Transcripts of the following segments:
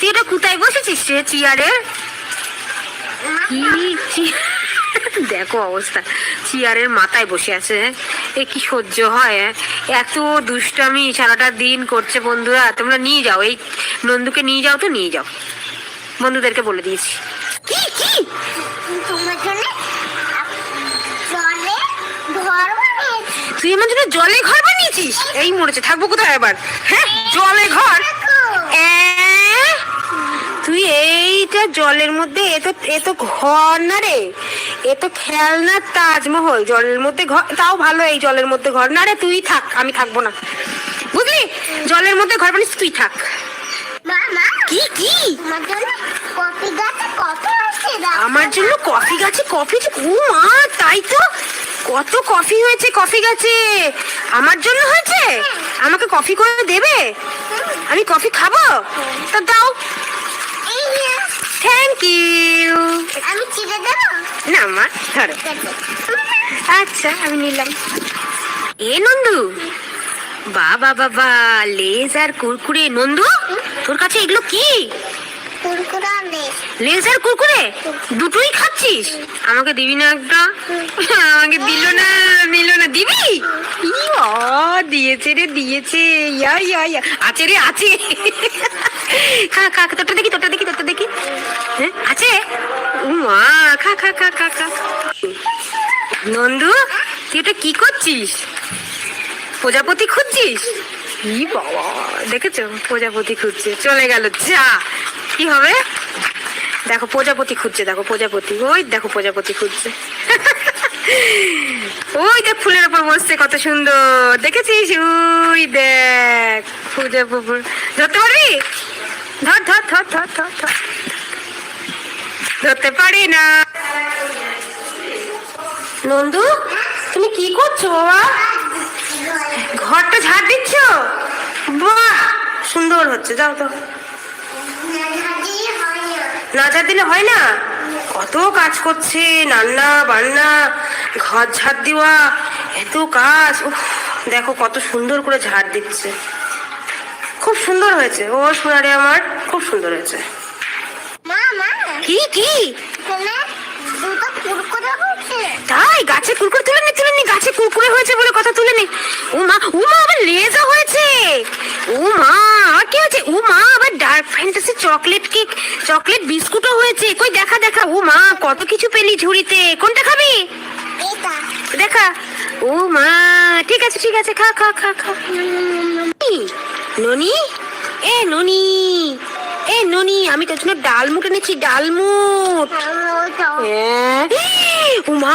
তুই এটা কোথায় বসেছিস রে চেয়ারে? কি দেখো অবস্থা চেয়ারের মাথায় বসে আছে হ্যাঁ? এ কি সহ্য হয় হ্যাঁ? এত দুষ্টামি সারাটা দিন করছে বন্ধুরা তোমরা নিয়ে যাও এই নন্দুকে নিয়ে যাও তো নিয়ে যাও। বন্ধুদেরকে বলে দিয়েছি। কি কি? তোমার জন্য জলে ঘর তুই আমার জন্য জলে ঘর বানিয়েছিস? এই মরেছে থাকব কোথায় এবার? হ্যাঁ জলে ঘর? তুই এইটা জলের মধ্যে এ তো এ তো ঘর না রে। এ তো খেলনার তাজমহল জলের মধ্যে ঘর তাও ভালো এই জলের মধ্যে ঘর। না রে তুই থাক আমি থাকব না। বুঝলি? জলের মধ্যে ঘর বানিস তুই থাক। কি কি। আমার জন্য কফি গাছে কফি ও মা তাই তো? কত কফি হয়েছে কফি গাছে। আমার জন্য হয়েছে? আমাকে কফি করে দেবে? আমি কফি খাব? তা দাও। থ্যাংক ইউ আমি চিড়ে দেবো? না মা ধরো। আচ্ছা আমি নিলাম। এ নন্দু। বাবা বাবা লেজ আর কুরকুরে। নন্দু তোর কাছে এগুলো কি? কুরকুরা লেস। লেজ। আর কুরকুরে? দুটোই খাচ্ছিস? আমাকে দিবি না একটা? আমাকে দিল না দিল না। দিবি? দিয়েছে রে দিয়েছে। ইয়া ইয়া ইয়া। আছে রে আছে। খা খা তোরটা দেখি তোরটা দেখি তোরটা খা খা খা খা খা। নন্দু, তুই এটা কি করছিস? প্রজাপতি খুঁজছিস? ই বাবা, দেখেছ? প্রজাপতি খুঁজছে। চলে গেল, যা। কি হবে? দেখো, প্রজাপতি খুঁজছে, দেখো, প্রজাপতি। ওই দেখো, প্রজাপতি খুঁজছে। ওই দেখ, ফুলের উপর বসছে, কত সুন্দর। দেখেছিস? ওই দেখ প্রজাপতি ধরতে পারবি? ধর ধর ধর ধর ধর ধর। ধরতে পারি না। নন্দু তুমি কি করছ বাবা? ঘরটা ঝাড় দিচ্ছ? বাহ সুন্দর হচ্ছে যাও তো। না। ঝাড় দিলে হয় না? কত কাজ করছে রান্না বান্না ঘর ঝাড় দেওয়া এত কাজ দেখো কত সুন্দর করে ঝাড় দিচ্ছে। খুব সুন্দর হয়েছে ও সোনারে আমার খুব সুন্দর হয়েছে। কি কি? তাই গাছে কুরকুরে তুলে নি তুলে নি গাছে কুরকুরে হয়েছে বলে কথা তুলে নি। ও মা ও মা আবার লেজা হয়েছে। ও মা আর কি হয়েছে? ও মা আবার Dark Fantasy chocolate cake chocolate বিস্কুটও হয়েছে। কই দেখা দেখা। ও মা কত কিছু পেলি ঝুড়িতে? কোনটা খাবি? দেখা। ও মা ঠিক আছে ঠিক আছে খা খা খা খা। ননি? এ ননি। এ ননি আমি তোর জন্য ডালমুট এনেছি ডালমুট হ্যাঁ। ও মা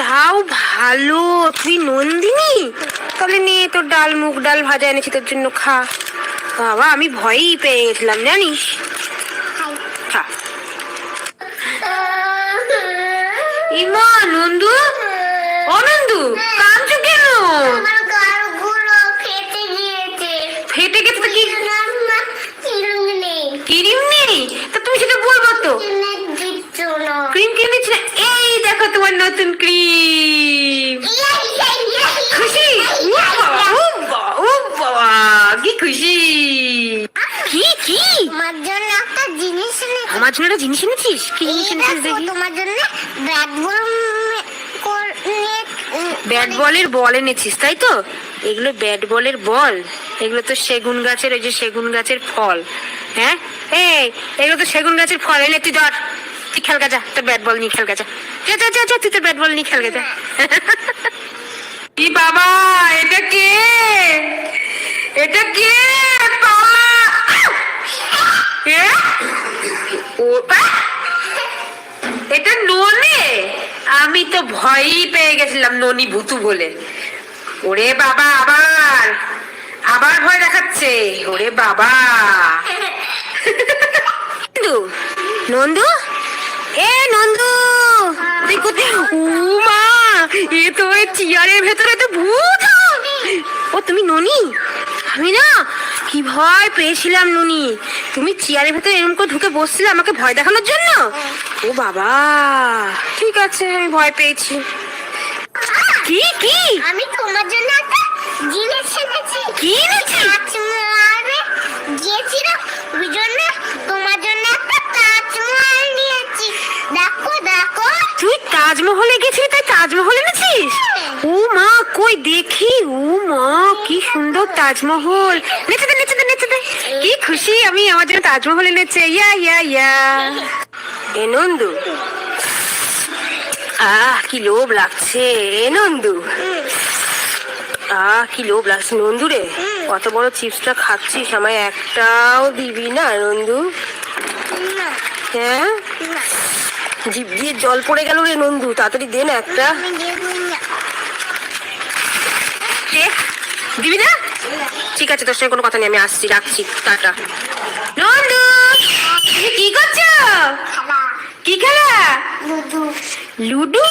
তাও ভালো তুই নন্দিনী? তাহলে নে তোর ডাল মুগ ডাল ভাজা এনেছি তোর জন্য খা। বাবা আমি ভয়ই পেয়ে গেছিলাম জানিস? খা। ইমা নন্দু ও নন্দু কাঁদছো কেন আমার গালগুলো ফেটে গিয়েছে ফেটে গেছে তো কি আমার চিরুন নেই ক্রিম নেই তা তুমি সেটা বলব তো কিনে দিচ্ছ না ক্রিম কিনে দিচ্ছি না এই দেখো তোমার নতুন ক্রিম খুশি কি খুশি কি কি তোমার জন্য একটা জিনিস এনেছি আমার জন্য একটা জিনিস এনেছিস? কি জিনিস এনেছিস দেখি তোমার জন্য ব্যাট বল ব্যাট বলের বল এনেছিস তাই তো? এগুলো ব্যাট বলের বল। এগুলো তো সেগুন গাছের ওই যে সেগুন গাছের ফল। হ্যাঁ? এই এগুলো তো সেগুন গাছের ফল। এনে তুই ধর। তুই খেল গা যা তোর ব্যাট বল নিয়ে খেল গা যা যা যা যা, যা তুই তোর ব্যাট বল নিয়ে খেল গা যা কি বাবা এটা কে? এটা কে! এটা ননে? আমি তো ভয়ই পেয়ে গেছিলাম ননি ভুতু বলে। ওরে বাবা আবার। আবার ভয় দেখাচ্ছে। ওরে বাবা। নন্দু নন্দু? এ, নন্দু! তুই কোথায়? মা এ তো ওই চেয়ারের ভেতরে তো ভূত ও, তুমি ননি? আমি না কি ভয় পেয়েছিলাম নুনি। তুমি চেয়ারের ভেতরে এরকম করে ঢুকে বসছিলে আমাকে ভয় দেখানোর জন্য? ও বাবা! ঠিক আছে, আমি ভয় পেয়েছি। কি কি? আমি তোমার তাজমহল এনেছিস? ও মা কই দেখি? ও মা কি সুন্দর তাজমহল। নেচে দে নেচে দে নেচে দে। কি খুশি আমি, আমার জন্য তাজমহল এনেছে। ইয়া ইয়া ইয়া। এ নন্দু। আহ, কি লোভ লাগছে। এ নন্দু। আহ, কি লোভ লাগছে। নন্দু রে, কত বড় চিপসটা খাচ্ছিস? আমায় একটাও দিবি না, নন্দু? হ্যাঁ? জিভ দিয়ে জল পড়ে গেল রে নন্দু তাড়াতাড়ি দে না একটা। দেবো না? ঠিক আছে তোর সঙ্গে কোনো কথা নেই আমি আসছি রাখছি টাটা। নন্দু কি করছ? কি খেলা? লুডু।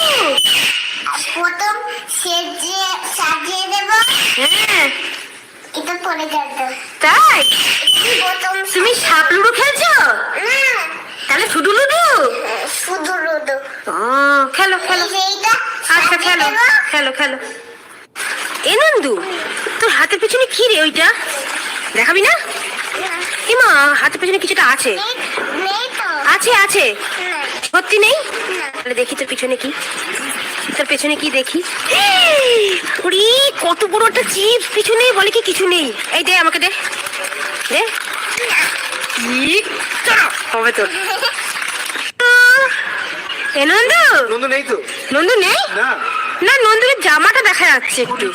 প্রথম সেজে সাজিয়ে দেব। হ্যাঁ। এটা পরে যাবে। তাই? তুমি সাপ লুডু খেলছো? তাহলে শুধু লুডু? শুধু ও খেলো খেলো। আচ্ছা খেলো খেলো। খেলো এ নন্দু তোর হাতের পিছনে কি রে ওইটা? দেখাবি না? এমা হাতের পিছনে কিছুটা আছে। নেই নেই আছে আছে। সত্যি নেই? তাহলে দেখি তোর পিছনে কি। তোর পেছনে কি দেখি? ওরে কত বড় একটা চিপস পিছনে বলে কি কিছু নেই? এই দে আমাকে দে। দে। হবে তোর। এ নন্দু? নন্দু নেই তো। নন্দু নেই? না। না নন্দুর জামাটা দেখা যাচ্ছে একটু।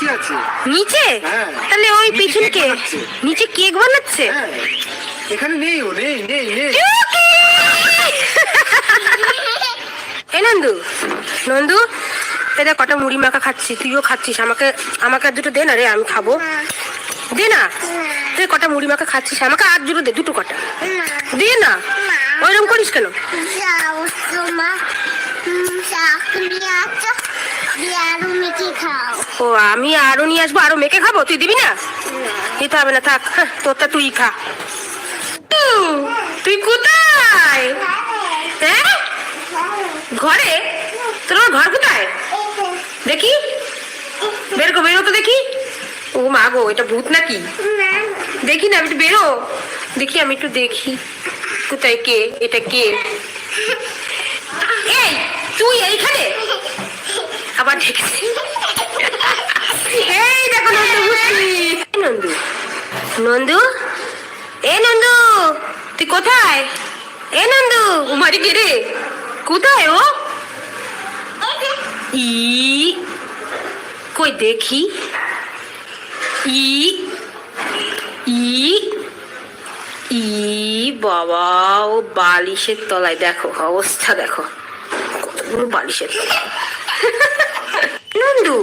নিচে? হ্যাঁ। তাহলে ওই পিছনে কে? নিচে কেক বানাচ্ছে? হ্যাঁ। এখানে নেই ও নেই নেই নেই। এ নন্দু নন্দু এটা কটা মুড়ি মাখা খাচ্ছি তুইও খাচ্ছিস আমাকে আমাকে আর দুটো দে না রে আমি খাব। দে না তুই কটা মুড়ি মাখা খাচ্ছিস আমাকে আর দুটো দে দুটো কটা। দে না। ওইরকম করিস কেন? ও আমি আরও নিয়ে আসব আরও মেখে খাব? তুই দিবি না? দিতে হবে না থাক হ্যাঁ, তোরটা তুই খা। তুই কোথায়? হ্যাঁ? ঘরে? তোর ঘর কোথায়? দেখি। বের বেরো তো দেখি। ও মা গো এটা ভূত নাকি? দেখি না বেরো। দেখি, আমি একটু দেখি। কোথায় কে? এটা কে? এই, তুই এইখানে? আবার দেখছি। এই দেখো নন্দু। নন্দু? এ নন্দু, তুই কোথায়? এ নন্দু উমারি কে রে? কোথায় ও? ই, কই দেখি। ই ই বাবা, ও বালিশের তলায়, দেখো, অবস্থা দেখো। কতগুলো বালিশের তলায়। নন্দু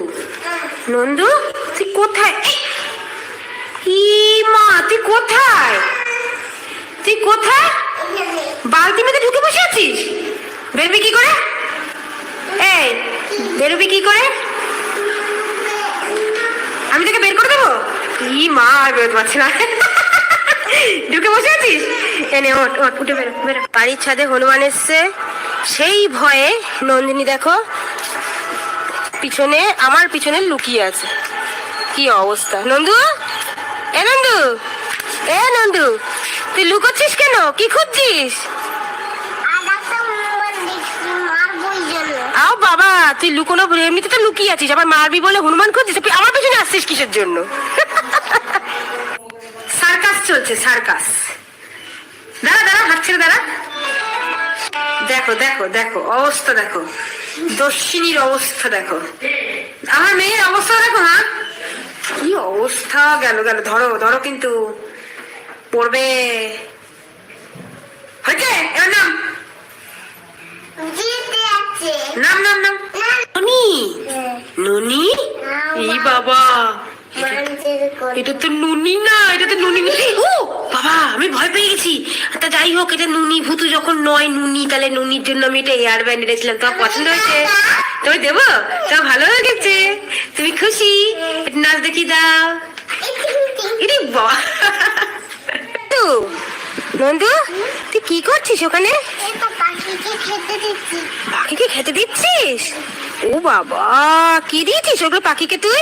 নন্দু, তুই কোথায়? ই মা, তুই কোথায়? তুই কোথায়? বালতি মধ্যে ঢুকে বসে আছিস? বেরবি কি করে? এই, বেরোবি কি করে? আমি তোকে বের করে দেবো? ই মা, আর বেরোতে পারছি না। ঢুকে বসে আছিস? এনে ওঠ ওঠ উঠে বেরো বেরো। বাড়ির ছাদে হনুমান এসছে। সেই ভয়ে নন্দিনী দেখো পিছনে আমার পিছনে লুকিয়ে আছে। কি অবস্থা। নন্দু? এ নন্দু? এ নন্দু তুই লুকোচ্ছিস কেন? কি খুঁজছিস? আও বাবা তুই লুকোনো এমনিতে তো লুকিয়ে আছিস। আবার মারবি বলে হনুমান খুঁজছিস? তুই আমার পিছনে আসছিস কিসের জন্য? সার্কাস চলছে সার্কাস। দাঁড়া দাঁড়া হাত ছেড়ে দাঁড়া। দেখো দেখো দেখো অবস্থা দেখো। দস্যিনীর অবস্থা দেখো। আমার মেয়ের অবস্থা দেখো মা। কি অবস্থা গেল গেল। ধরো ধরো কিন্তু। পড়বে। হয়েছে? এবার নাম। নাম নাম নাম। ননি? ননি? এই বাবা। এটা তো নুনি না, এটা তো নুনি ও, বাবা, আমি ভয় পেয়ে গেছি। তা যাই হোক, এটা নুনি যখন নয় নুনি, তাহলে নুনির জন্য আমি এটা এয়ার ব্যান্ড এনেছিলাম তোমার পছন্দ হয়েছে? ভালো তুমি খুশি? নাচ দেখি দাও। তুই কি করছিস ওখানে? পাখিকে খেতে দিচ্ছিস? ও বাবা, কি দিয়েছিস ওগুলো পাখিকে তুই?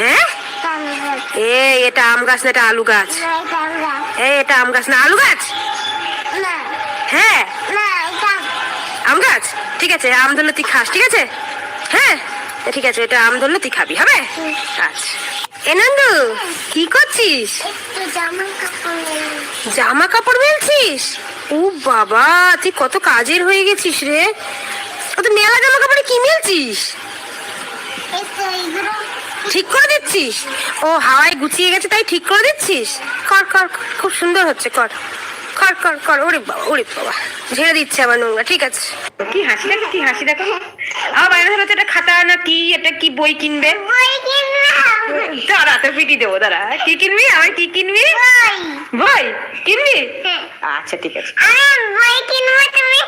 হ্যাঁ? এ এটা আম গাছ না, এটা আলু গাছ? না এটা আম গাছ না, আলু গাছ? হ্যাঁ? আম গাছ? ঠিক আছে, আম ধরলে তুই খাস, ঠিক আছে? হ্যাঁ? ঠিক আছে, এটা আম ধরলে তুই খাবি, হবে? আচ্ছা। এ নন্দু, কি করছিস? জামা কাপড় মেলছিস? ও বাবা, তুই কত কাজের হয়ে গেছিস রে। কত মেলা জামা কাপড়ে কি মেলছিস? এই তো ঠিক করে দিচ্ছিস? ও হাওয়ায় গুছিয়ে গেছে, তাই ঠিক করে দিচ্ছিস? কর কর খুব সুন্দর হচ্ছে, কর। কর কর কর ওরে বাবা ওরে বাবা। ঝেড়ে দিচ্ছে আবার নোংরা ঠিক আছে। কি হাসি দেখো কি হাসি দেখো। আমার বাইরে ধরো এটা খাতা না কি এটা কি বই কিনবে? দাঁড়া তো পিটি দেবো দাঁড়া। কি কিনবি? আমার কি কিনবি? বই। কিনবি? হ্যাঁ। আচ্ছা ঠিক আছে। বই কিনবো তুমি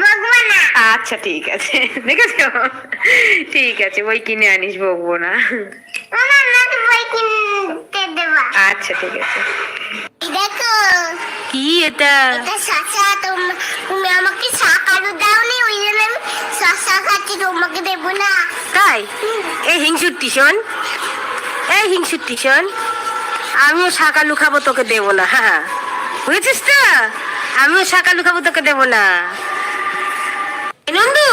বকবো না আচ্ছা ঠিক আছে। দেখেছ? ঠিক আছে বই কিনে আনিস বকবো না মামা আমাকে বই কিনতে দেবা। আচ্ছা ঠিক আছে। দেখো। কি এটা? এটা শশা তুমি আমাকে শাক আলু দাওনি ওই জন্য আমি শশা খাচ্ছি তোমাকে দেবো না। তাই? এই শোন এই শোন আমিও শাকালু খাব তোকে দেবো না। হ্যাঁ বুঝেছিস তো? আমিও শাকালু খাব তোকে দেবো না। নন্দু!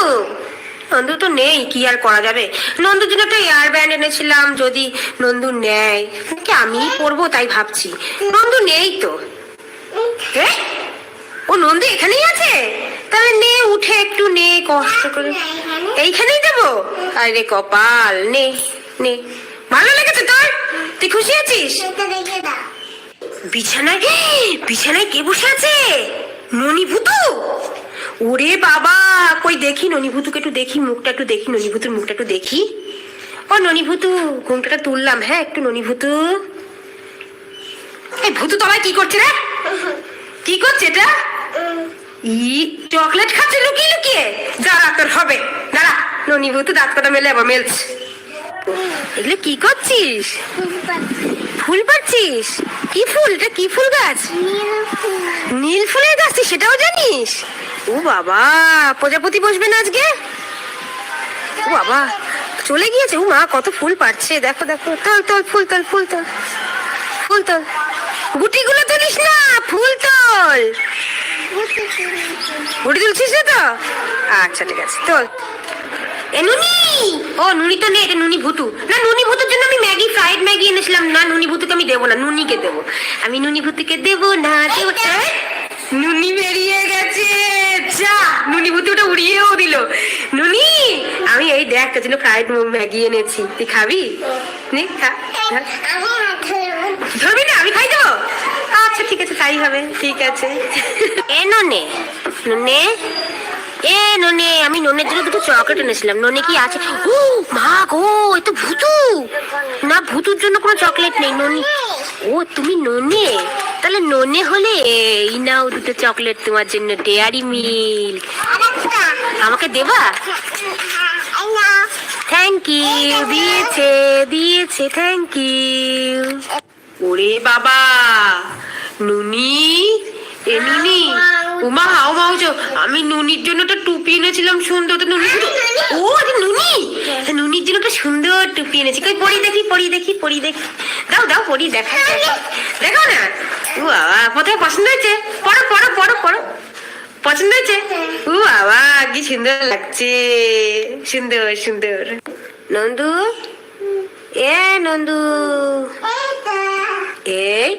নন্দু তো নেই, কি আর করা যাবে? নন্দুর জন্য একটা এয়ার ব্যান্ড এনেছিলাম, যদি নন্দু নেয়। কি আমি পরবো, তাই ভাবছি। নন্দু নেই তো? ও নন্দু এখানেই আছে? তাহলে নে, উঠে একটু নে, কষ্ট করে। এইখানেই দেবো আরে কপাল, নে নে। ভালো লেগেছে তোর? তুই খুশি আছিস? বিছানায় বিছানায় কে বসে আছে? ননিভূতু ওরে বাবা, কই দেখি ননিভূতুকে একটু দেখি, মুখটা একটু দেখি, ননিভূতুর মুখটা একটু দেখি। ও ননিভূতু, ঘুমটাটা তুললাম হ্যাঁ একটু ননিভূতু। এই ভূতু তোমায় কি করছে রে? কি করছে এটা? ই, চকলেট খাচ্ছে লুকিয়ে লুকিয়ে। দাঁড়া, তোর হবে। দাঁড়া, ননিভূতু দাঁত কটা মেলে আবার মেলছে। এগুলো কি করছিস? ফুল পাচ্ছিস? কি ফুল? এটা কি ফুল গাছ? নীল ফুলের গাছ তুই সেটাও জানিস? ও বাবা, প্রজাপতি বসবে না আজকে? ও বাবা, চলে গিয়েছে। ও মা, কত ফুল পাচ্ছে। দেখো দেখো। তল তল, ফুল তল ফুল তল। ফুল, তোল। গুটিগুলো তুলিস না, ফুল তল। গুটি তুলছিস না তো? আচ্ছা ঠিক আছে। তোল। এ নুনি! ও, নুনি তো নেই, এটা নুনি ভুতু। না, নুনি আমি ম্যাগি এনেছিলাম। না নুনি ভুতুকে আমি দেবো না নুনিকে দেবো। আমি নুনি ভুতুকে দেবো না দেবো না। নুনি বেরিয়ে গেছে। যা নুনি ভুতুটা উড়িয়েও দিল। নুনি আমি এই দেখ তোর জন্য ফ্রাইড ম্যাগি এনেছি। তুই খাবি? নে খা। ধরবি না আমি খাই দেবো? আচ্ছা ঠিক আছে তাই হবে ঠিক আছে। এ ননে। ননে এ, ননে, আমি ননের জন্য দুটো চকলেট এনেছিলাম। ননে কি আছে? ও, মা গো, এ তো ভুতু। না, ভুতুর জন্য কোনো চকলেট নেই, ননি। ও, তুমি ননে? তাহলে ননে হলে এই নাও দুটো চকলেট তোমার জন্য, ডেয়ারি মিল্ক। আমাকে দেবা? থ্যাংক ইউ দিয়েছে দিয়েছে থ্যাংক ইউ ওরে বাবা, নুনি এ নুনি উমা হাও মাউছো আমি নুনির জন্য একটা টুপি এনেছিলাম সুন্দর তো নুনি। ও নুনি। নুনির জন্য একটা সুন্দর টুপি এনেছি। কই পরি দেখি পরি দেখি পরি দেখি। দাও দাও পরি দেখা দেখো না। ও বাবা প্রথমে পছন্দ হয়েছে? পড়ো পড়ো পড়ো পড়ো। পছন্দ হয়েছে? ও বাবা কি সুন্দর লাগছে। সুন্দর সুন্দর। নন্দু? এ নন্দু। এই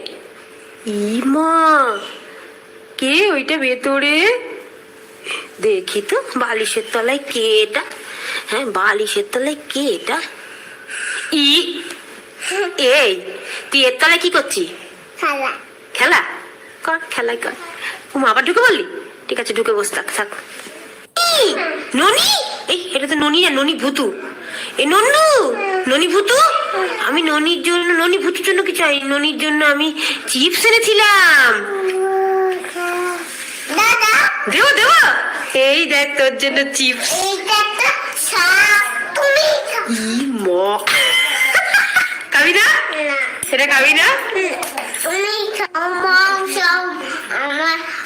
ইমা। কে ওইটা ভেতরে? দেখি তো বালিশের তলায় কে এটা? হ্যাঁ বালিশের তলায় কে এটা? ই এই তুই এর তলায় কি করছিস? খালা। খেলা? কর খেলাই কর। ও মা আবার ঢুকে বললি ঠিক আছে ঢুকে বস থাক থাক। ননি? এই এটা তো ননি না ননি ভুতু। এ নন্নু? ননি ভুতু? আমি ননির জন্য ননি ভুতুর জন্য কি চাই ননির জন্য আমি চিপস এনেছিলাম। দেবো দেবো এই দেখ তোর জন্য চিপস খাবি না এটা খাবি না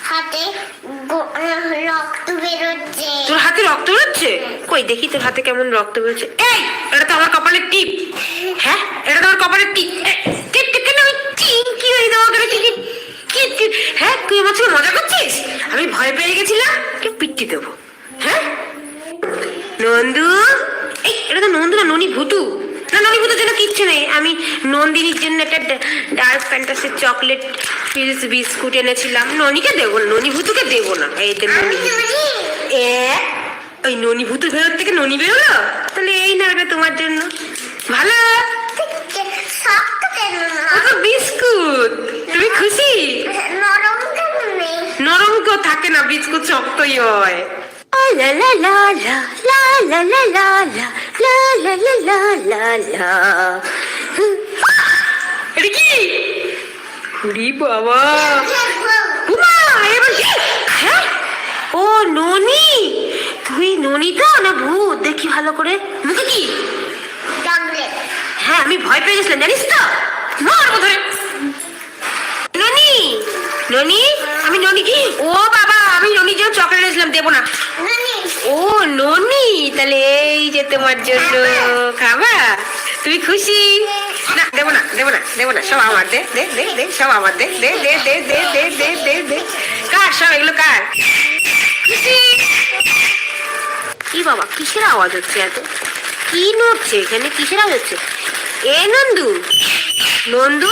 হাতে রক্ত বেরোচ্ছে তোর হাতে রক্ত বেরোচ্ছে কই দেখি তোর হাতে কেমন রক্ত বেরোচ্ছে এই এটা তো আমার কপালের টিপ হ্যাঁ এটা তো আমার কপালের টিপ টিপ টিপ কেন আমি চিঙ্কি হয়ে দেওয়া করে কি কি কি হ্যাঁ তুই আমার সঙ্গে মজা করছিস? আমি ভয় পেয়ে গেছিলাম পিট্টি দেবো। হ্যাঁ? নন্দু? এই এটা তো নন্দু না ননি ভুতু না ননি ভুতুর জন্য কিচ্ছু নেই। আমি নন্দিনীর জন্য একটা ডার্ক ফ্যান্টাসির চকলেট ফিলস বিস্কুট এনেছিলাম। ননিকে দেবো না ননি ভুতুকে দেবো না। এই তো ননি। এ ওই ননি ভূতের ভেতর থেকে ননি বেরোলো? তাহলে এই না এটা তোমার জন্য। ভালো তুমি খুশি? নরম কেন নেই নরম কেউ থাকে না বিস্কুট শক্তই হয়। লা লা লা লা লা লা লা লা লা লা লা লা লা লা এটা কি? ওরে বাবা। উমা এবার হ্যাঁ? ও ননি? তুই ননি তো না ভূত? দেখি ভালো করে। মুখে কি? হ্যাঁ আমি ভয় পেয়ে গেছিলাম জানিস তো? ননি আমি ননি কি ও বাবা আমি ননির জন্য চকলেট এনেছিলাম দেবো না ও ননি তাহলে এই যে তোমার জন্য খাবা তুমি খুশি না দেবো না দেবো না দেবো না সব আমার দে দে দে দে সব আমার দে দে দে দে দে দে দে দে দে কার সব এগুলো কার খুশি কি বাবা কিসের আওয়াজ হচ্ছে এত কি নড়ছে এখানে কিসের আওয়াজ হচ্ছে এ নন্দু নন্দু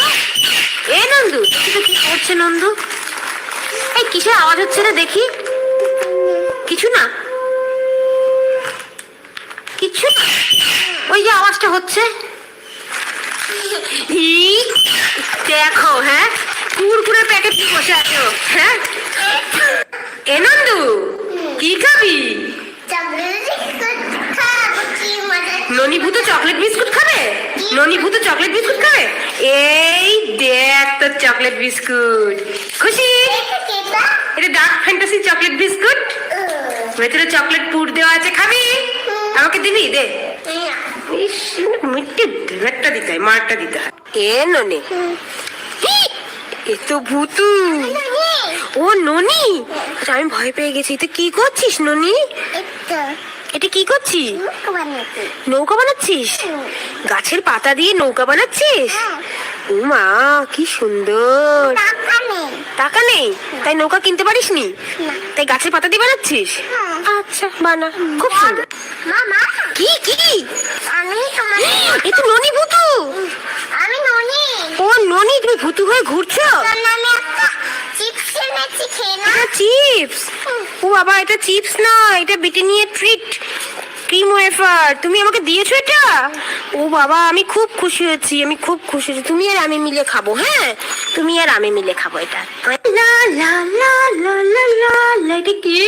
এ নন্দু কি করছে নন্দু? এই, কিসের আওয়াজ হচ্ছে না দেখি। কিছু না। কিছু না। ওই যে আওয়াজটা হচ্ছে। দেখো হ্যাঁ? কুরকুরে প্যাকেট নিয়ে বসে আছো হ্যাঁ? এ নন্দু, কি খাবি? মজা ননি চকলেট বিস্কুট খাবে? ননি ভূত চকলেট বিস্কুট খাবে? এই দেখ তোর চকলেট বিস্কুট। খুশি? এটা ডার্ক ফ্যান্টাসি চকলেট বিস্কুট। ভেতরে চকলেট পুর দেওয়া আছে খাবি? আমাকে দিবি? দে। মিট্টে একটা দিতে হয় মারটা দিতে হয়। এ ননি। এ তো ভূতু। ও ননি? আমি ভয় পেয়ে গেছি তুই কি করছিস ননি? এটা কি করছিস? নৌকা বানাচ্ছিস? গাছের পাতা দিয়ে নৌকা বানাচ্ছিস? হ্যাঁ। ও মা কি সুন্দর। টাকা নেই। তাই নৌকা কিনতে পারিস নি। তাই গাছের পাতা দিয়ে বানাচ্ছিস? হ্যাঁ। আচ্ছা বানা। খুব সুন্দর। কি কি? আমি এ তো ননি ভুতু। আমি ননি। ও ননি তুমি ভুতু হয়ে ঘুরছো? চিপস ও বাবা এটা চিপস না এটা ব্রিটানিয়া ট্রিট। ক্রিম ওয়েফার তুমি আমাকে দিয়েছ এটা? ও বাবা আমি খুব খুশি হয়েছি আমি খুব খুশি হয়েছি তুমি আর আমি মিলে খাব হ্যাঁ? তুমি আর আমি মিলে খাব এটা। লা লা লা লা লা লা লা এটা কি?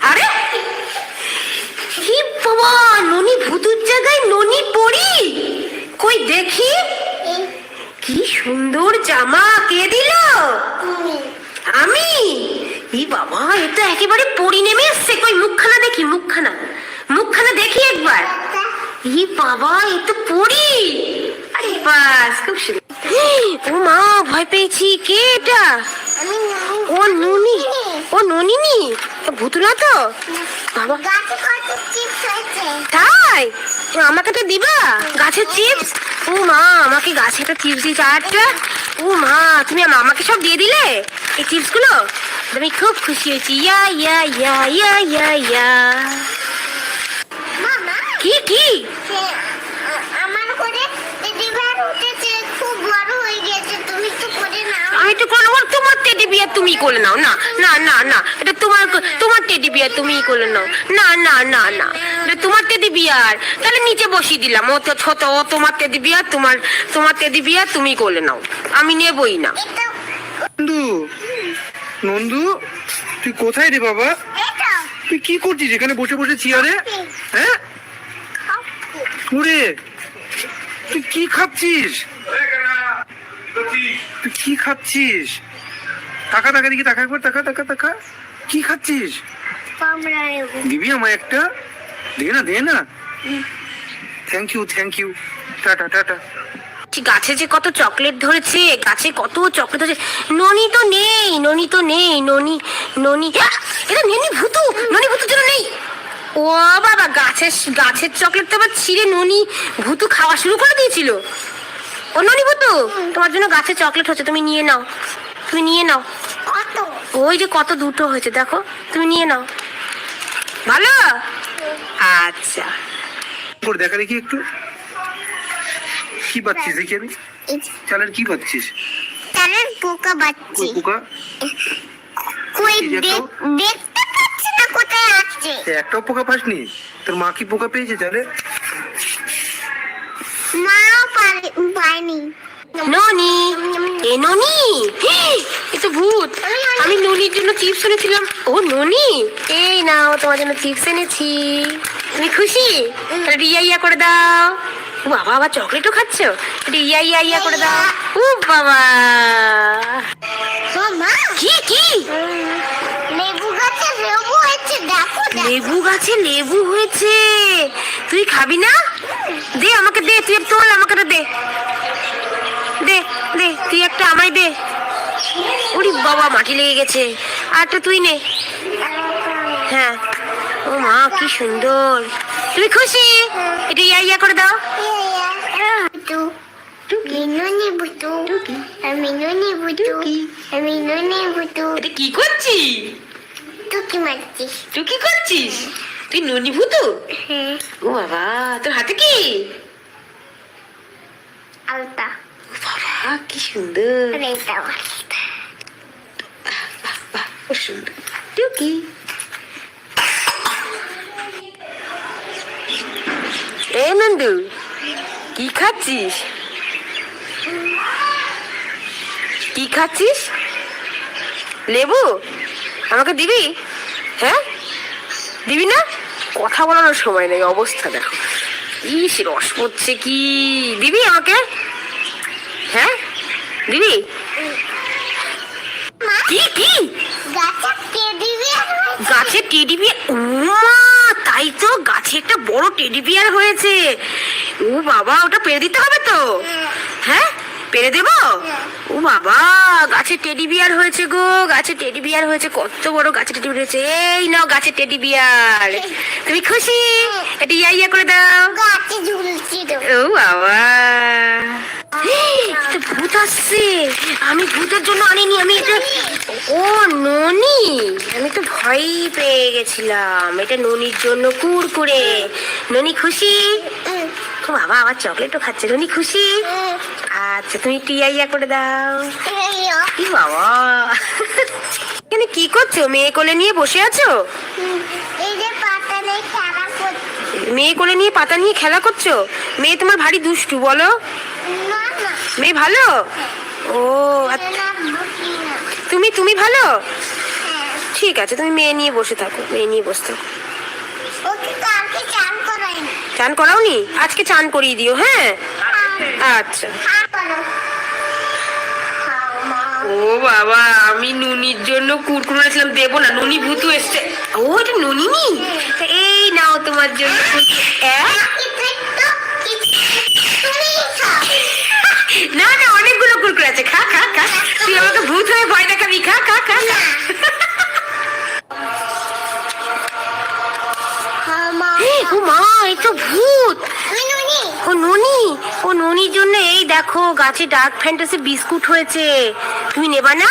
আরে! কি বাবা ননি ভুতুর জায়গায় ননি পড়ি কই দেখি? কি সুন্দর জামা কে দিল? আমি। ই বাবা এটা একেবারে পরি নেমে এসছে। কই মুখখানা দেখি মুখখানা। মুখখানা দেখি একবার। ই বাবা এ তো পরি। আরে বাস খুব সুন্দর। ও মা ভয় পেয়েছি। কে এটা? ও ননি ও ননিনি? ও ভুতুরা তো? বাবা। তাই? তো আমাকে তো দিবা? গাছের চিপস ও মা আমাকে গাছে একটা চিপস দিয়েছে। আটটা ও মা তুমি আম- আমাকে সব দিয়ে দিলে? এই চিপসগুলো? আমি খুব খুশি হয়েছি। ইয়া ইয়া ইয়া ইয়া ইয়া ইয়া। কি কি? আমার করে দিদিভার উঠেছে খুব বড় হয়ে গেছে তুমি তো করে নাও। আমি তো কোনো বল তোমার টেডি বিয়ার তুমি করে নাও না না না না এটা তোমার তোমার টেডি বিয়ার তুমিই করে নাও না না না না এটা তোমার টেডি বিয়ার তাহলে নিচে বসিয়ে দিলাম ও তো ছোট ও তোমার টেডি বিয়ার তোমার তোমার টেডি বিয়ার তুমি করে নাও আমি নেবই না। নন্দু নন্দু তুই কোথায় রে বাবা? তুই কি করছিস এখানে বসে বসে চেয়ারে হ্যাঁ? ওরে তুই কি খাচ্ছিস? তুই কি খাচ্ছিস? টাকা টাকা দিকে টাকা একবার টাকা টাকা টাকা কি খাচ্ছিস? দিবি আমায় একটা? দে না দে না। Thank you thank you tata tata. গাছে যে কত চকলেট ধরেছে গাছে কত চকলেট ধরেছে। ননি তো নেই ননি তো নেই ননি ননি! এটা ননি ভুতু ননি ভুতুর জন্য নেই। ও বাবা গাছের গাছের চকলেট তো আবার ছিঁড়ে ননি ভুতু খাওয়া শুরু করে দিয়েছিল। ও ননি ভুতু তোমার জন্য গাছে চকলেট হচ্ছে তুমি নিয়ে নাও তুমি নিয়ে নাও। ওই যে কত দুটো হয়েছে দেখো তুমি নিয়ে নাও। ভালো? আচ্ছা। করে দেখা দেখি একটু। কি পাচ্ছিস দেখি আমি? চালের কি পাচ্ছিস? তারের পোকা কই পোকা? কই দেখ- একটাও পোকা পাসনি? তোর মা কি পোকা পেয়েছে চালে মাও পারে- ননি? এ ননি? এ তো ভূত। আমি ননির জন্য চিপস এনেছিলাম। ও ননি? এই নাও তোমার জন্য চিপস এনেছি। তুমি খুশি? তাহলে ইয়া করে দাও। ও বাবা আবার চকলেটও খাচ্ছ? ইয়া ইয়া ইয়া করে দাও। ও বাবা। লেবু গাছে লেবু হয়েছে। তুই খাবি না? দে আমাকে দে তুই তোল আমাকে দে। দে দে তুই একটা আমায় দে। ওরে বাবা মাটি লেগে গেছে। আর একটা তুই নে। হ্যাঁ। ও মা কি সুন্দর। তুমি খুশি? এটা ইয়া ইয়া করে দাও। আমি কি করছিস? তুই কি মারছিস? তুই কি করছিস? তুই ননি ভূতু? হ্যাঁ। ও বাবা তোর হাতে কি? আলতা। বাবা কি সুন্দর। টুকি এ নন্দু কি খাচ্ছিস? কি খাচ্ছিস? লেবু? আমাকে দিবি? হ্যাঁ? দিবি না? কথা বলানোর সময় নেই অবস্থা দেখো। ইস রস পড়ছে কি? দিবি আমাকে? হ্যাঁ? দিবি? কি কি? গাছে টেডি বিয়ার তাই তো গাছে একটা বড় টেডি বিয়ার হয়েছে। ও বাবা ওটা পেরে দিতে হবে তো? হ্যাঁ? পেরে দেব? ও বাবা গাছে টেডি বিয়ার হয়েছে গো গাছে টেডি বিয়ার হয়েছে কত বড় গাছে টেডি বিয়ার হয়েছে। এই নাও গাছে টেডি বিয়ার তুমি খুশি? এটা ইয়া ইয়া করে দাও। গাছে ঝুলছিল ও বাবা। এটা ভূত আসছে। আমি ভূতের জন্য আনিনি আমি এটা ও ননি। আমি তো ভয়ই পেয়ে গেছিলাম। এটা ননির জন্য কুরকুরে। ননি খুশি? ও বাবা আবার চকলেটও খাচ্ছে ননি খুশি? আচ্ছা তুমি টিয়া ইয়া করে দাও। কি বাবা? এখানে কি করছ? মেয়ে কোলে নিয়ে বসে আছো? মেয়ে কোলে নিয়ে পাতা নিয়ে খেলা করছ? মেয়ে তোমার ভারী দুষ্টু বলো। মেয়ে ভালো? ও আচ্ছা। তুমি তুমি ভালো? হ্যাঁ। ঠিক আছে তুমি মেয়ে নিয়ে বসে থাকো মেয়ে নিয়ে বসে থাকো। চান করাওনি? আজকে চান করিয়ে দিও হ্যাঁ? আচ্ছা। ও বাবা আমি নুনির জন্য কুরকুরে এনেছিলাম দেবো না নুনি ভূতু এসছে। ও এটা নুনি নি এই নাও তোমার জন্য। না না অনেকগুলো কুরকুরে আছে। খা খা খা। তুই আমাকে ভূত হয়ে ভয় দেখাবি খা খা খা খা। ও মা এই তো ভূত। ও ননি। ও ননির জন্য এই দেখো গাছে ডার্ক ফ্যান্টাসি বিস্কুট হয়েছে। তুমি নেবা না?